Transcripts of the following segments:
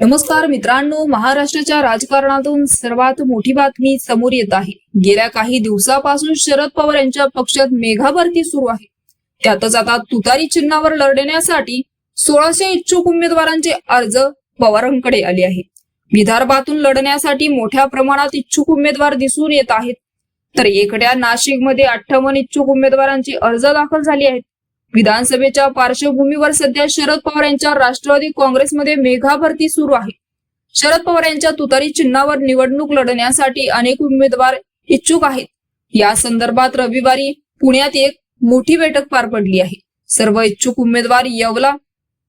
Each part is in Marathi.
नमस्कार मित्रांनो महाराष्ट्राच्या राजकारणातून सर्वात मोठी बातमी समोर येत आहे. गेल्या काही दिवसापासून शरद पवार यांच्या पक्षात मेघाभरती सुरू आहे. त्यातच आता तुतारी चिन्हावर लढण्यासाठी सोळाशे इच्छुक उमेदवारांचे अर्ज पवारांकडे आले आहेत. विदर्भातून लढण्यासाठी मोठ्या प्रमाणात इच्छुक उमेदवार दिसून येत आहेत. तर एकड्या नाशिकमध्ये अठ्ठावन्न इच्छुक उमेदवारांची अर्ज दाखल झाली आहेत. विधानसभेच्या पार्श्वभूमीवर सध्या शरद पवार यांच्या राष्ट्रवादी काँग्रेसमध्ये मेघा भरती सुरू आहे. शरद पवार यांच्या तुतारी चिन्हावर निवडणूक लढण्यासाठी अनेक उमेदवार इच्छुक आहेत. या संदर्भात रविवारी पुण्यात एक मोठी बैठक पार पडली आहे. सर्व इच्छुक उमेदवार येवला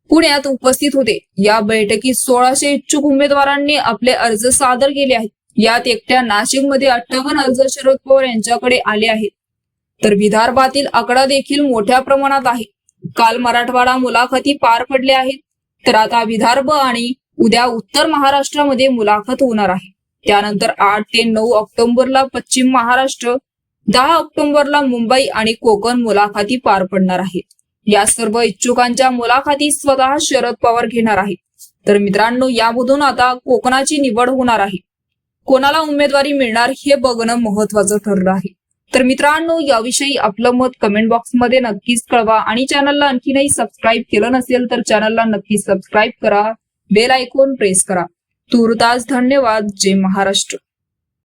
पुण्यात उपस्थित होते. या बैठकीत सोळाशे इच्छुक उमेदवारांनी आपले अर्ज सादर केले आहेत. यात एकट्या नाशिकमध्ये अठ्ठावन्न अर्ज शरद पवार यांच्याकडे आले आहेत. तर विदर्भातील आकडा देखील मोठ्या प्रमाणात आहे. काल मराठवाडा मुलाखती पार पडल्या आहेत. तर आता विदर्भ आणि उद्या उत्तर महाराष्ट्रामध्ये मुलाखत होणार आहे. त्यानंतर आठ ते नऊ ऑक्टोबरला पश्चिम महाराष्ट्र दहा ऑक्टोबरला मुंबई आणि कोकण मुलाखती पार पडणार आहेत. या सर्व इच्छुकांच्या मुलाखती स्वतः शरद पवार घेणार आहेत. तर मित्रांनो यामधून आता कोकणाची निवड होणार आहे. कोणाला उमेदवारी मिळणार हे बघणं महत्वाचं ठरलं आहे. तर मित्रांनो याविषयी आपलं मत कमेंट बॉक्समध्ये नक्कीच कळवा आणि चॅनलला आणखीनही सबस्क्राईब केलं नसेल तर चॅनलला नक्कीच सबस्क्राईब करा. बेल आयकॉन प्रेस करा. तुर्तास धन्यवाद. जय महाराष्ट्र.